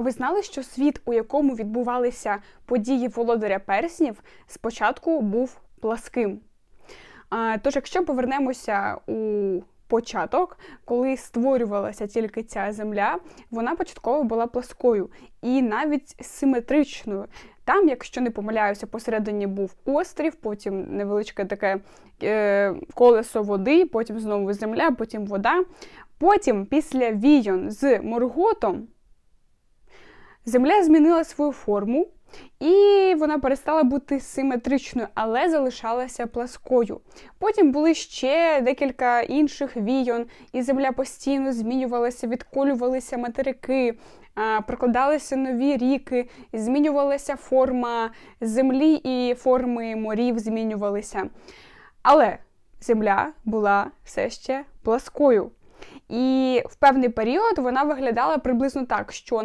Ви знали, що світ, у якому відбувалися події володаря перснів, спочатку був пласким. Тож, якщо повернемося у початок, коли створювалася тільки ця земля, вона початково була пласкою і навіть симетричною. Там, якщо не помиляюся, посередині був острів, потім невеличке таке е, колесо води, потім знову земля, потім вода. Потім, після війон з Морготом, земля змінила свою форму, і вона перестала бути симетричною, але залишалася пласкою. Потім були ще декілька інших війон, і земля постійно змінювалася, відколювалися материки, прокладалися нові ріки, змінювалася форма землі і форми морів змінювалися. Але земля була все ще пласкою. І в певний період вона виглядала приблизно так, що